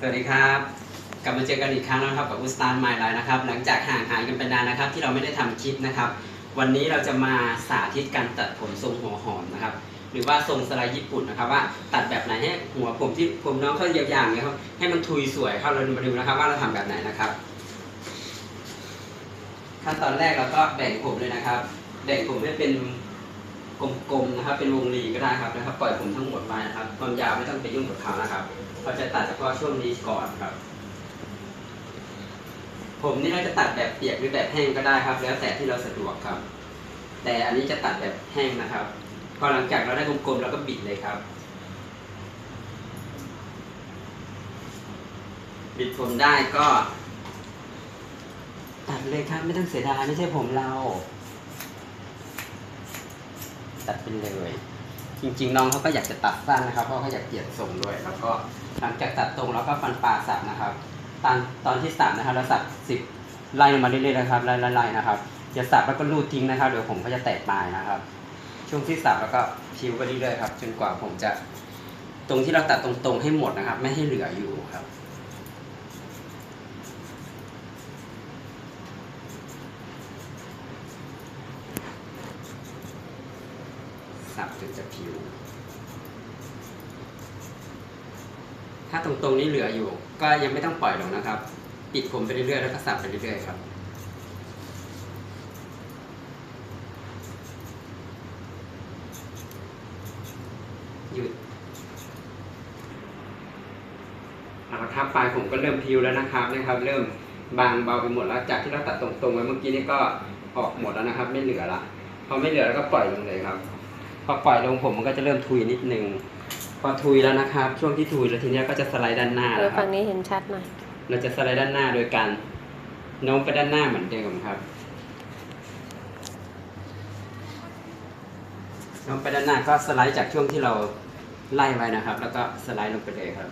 สวัสดีครับ กลับมาเจอกันอีกครั้งแล้วนะครับกับอุสตานไมล์ไลน์นะครับ หลังจากห่างหายกันไปนานนะครับ ที่เราไม่ได้ทำคลิปนะครับ วันนี้เราจะมาสาธิตการตัดผมทรงหัวหอมนะครับ หรือว่าทรงสไลด์ญี่ปุ่นนะครับ ว่าตัดแบบไหนให้หัวผมที่ผมน้องเขายาวๆเนี่ยครับให้มันทุยสวยครับเรามาดูนะครับ ว่าเราทำแบบไหนนะครับ ขั้นตอนแรกเราก็แบ่งผมเลยนะครับ แบ่งผมให้เป็น กลมๆนะครับ เป็นวงรีก็ได้ครับนะครับ ปล่อยผมทั้งหมดไปนะครับความยาวไม่ต้องไปยุ่งกับเขานะครับเราจะตัดเฉพาะช่วงนี้ก่อนครับ ผมนี่เราจะตัดแบบเปียกหรือแบบแห้งก็ได้ครับ แล้วแต่ที่เราสะดวกครับ แต่อันนี้จะตัดแบบแห้งนะครับ พอหลังจากเราได้กลมๆเราก็บิดเลยครับ บิดผมได้ก็ ตัดเลยครับไม่ต้องเสียดายไม่ใช่ผมเรา ตัดไปเลย จริง ๆ น้องเขาก็อยากจะตัดสั้นนะครับเพราะเขาอยากเปลี่ยนทรงด้วย แล้วก็หลังจากตัดตรงแล้วก็ฟันปลาสับนะครับ ตอนตอนที่สับนะครับเราสับสิบไล่ลงมาเรื่อยๆนะครับไล่ๆๆนะครับอย่าสับแล้วก็รูดทิ้งนะครับเดี๋ยวผมก็จะแตกปลายนะครับ ช่วงที่สับแล้วก็พิวไปเรื่อยๆครับจนกว่าผมจะตรงที่เราตัดตรงๆให้หมดนะครับ ไม่ให้เหลืออยู่ครับ สับจนจะผิว ถ้าตรงๆนี้เหลืออยู่ ก็ยังไม่ต้องปล่อยหรอกนะครับ ปิดผมไปเรื่อยๆแล้วก็สับไปเรื่อยๆครับหยุดเอาครับปลายผมก็เริ่มพิวแล้วนะครับนะครับ เริ่มบางเบาไปหมดแล้วจากที่เราตัดตรงๆไว้เมื่อกี้นี่ก็ออกหมดแล้วนะครับ ไม่เหลือละพอไม่เหลือแล้วก็ปล่อยลงเลยครับ พอปล่อยลงผมมันก็จะเริ่มทุยนิดนึงพอทุยแล้วนะครับ ช่วงที่ทุยแล้วทีเนี้ยก็จะสไลด์ด้านหน้าเออแล้วครัฝั่บงนี้เห็นชัดหน่อย เราจะสไลด์ด้านหน้าโดยการโน้มไปด้านหน้าเหมือนเดิมครับโน้มไปด้านหน้าก็สไลด์จากช่วงที่เราไล่ไว้นะครับ แล้วก็สไลด์ลงไปเลยครับ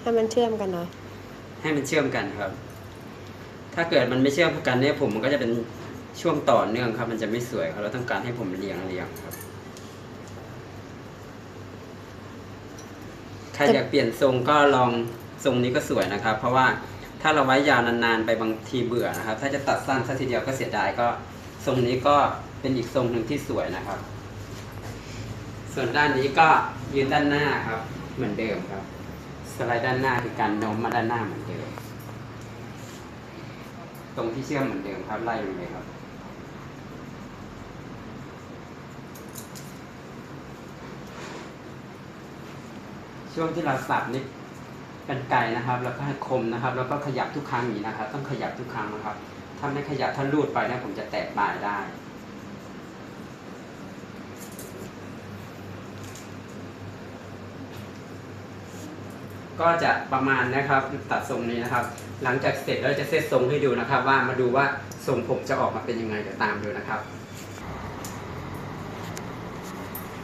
ให้มันเชื่อมกันหน่อย ให้มันเชื่อมกันครับ ถ้าเกิดมันไม่เชื่อมกันเนี่ยผมมันก็จะเป็นช่วงต่อเนื่องครับ มันจะไม่สวยครับเราต้องการให้ผมเรียงเรียงครับใครอยากเปลี่ยนทรงก็ลองทรงนี้ก็สวยนะครับ เพราะว่าถ้าเราไว้ยาวนานๆไปบางทีเบื่อนะครับ ถ้าจะตัดสั้นสักทีเดียวก็เสียดายก็ทรงนี้ก็เป็นอีกทรงหนึ่งที่สวยนะครับ ส่วนด้านนี้ก็ยืนด้านหน้าครับ เหมือนเดิมครับ สไลด์ด้านหน้าคือการโน้มมาด้านหน้าเหมือนเดิม ตรงที่เชื่อมเหมือนเดิมครับไล่ลงเลยครับ ช่วงที่เราสับนี่เป็นไก่นะครับ แล้วก็ให้คมนะครับ แล้วก็ขยับทุกครั้งอย่างนี้นะครับ ต้องขยับทุกครั้งนะครับ ถ้าไม่ขยับถ้าลูดไปนะผมจะแตกปลายได้ ก็จะประมาณนะครับตัดทรงนี้นะครับ หลังจากเสร็จแล้วจะเซตทรงให้ดูนะครับ ว่ามาดูว่าทรงผมจะออกมาเป็นยังไงเดี๋ยวตามดูนะครับ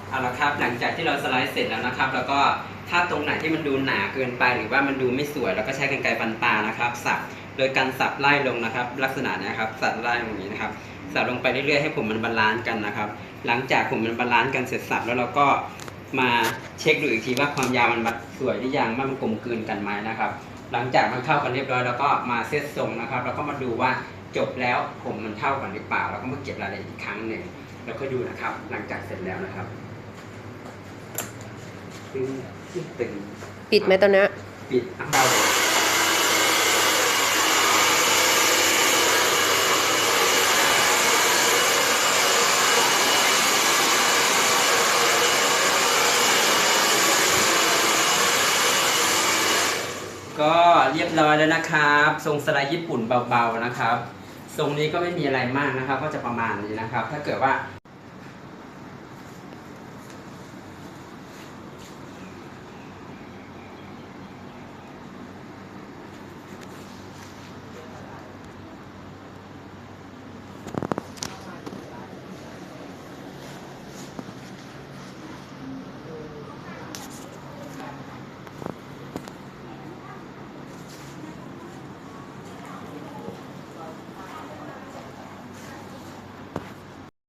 เอาละครับหลังจากที่เราสไลด์เสร็จแล้วนะครับ แล้วก็ถ้าตรงไหนที่มันดูหนาเกินไป หรือว่ามันดูไม่สวยเราก็ใช้กรรไกรฟันปลานะครับ สับโดยการสับไล่ลงนะครับ ลักษณะนี้ครับสับไล่ลงอย่างนี้นะครับสับลงไปเรื่อยๆให้ผมมันบาลานซ์กันนะครับ หลังจากผมมันบาลานซ์กันเสร็จสับแล้วเราก็ มาเช็คดูอีกทีว่าความยาวมันบัดสวยหรือยังว่ามันกลมกลืนกันไหมนะครับ หลังจากมันเข้ากันเรียบร้อยแล้วก็มาเซตทรงนะครับ แล้วก็มาดูว่าจบแล้วผมมันเท่ากันหรือเปล่า แล้วก็มาเก็บรายละเอียดอีกครั้งหนึ่งแล้วก็ดูนะครับ หลังจากเสร็จแล้วนะครับตึงตึงปิดไหมตอนเนี้ยปิดอะเบาเลยก็ เรียบร้อยแล้วนะครับ ทรงสไลด์ญี่ปุ่นเบาๆนะครับ ทรงนี้ก็ไม่มีอะไรมากนะครับ ก็จะประมาณนี้นะครับ ถ้าเกิดว่า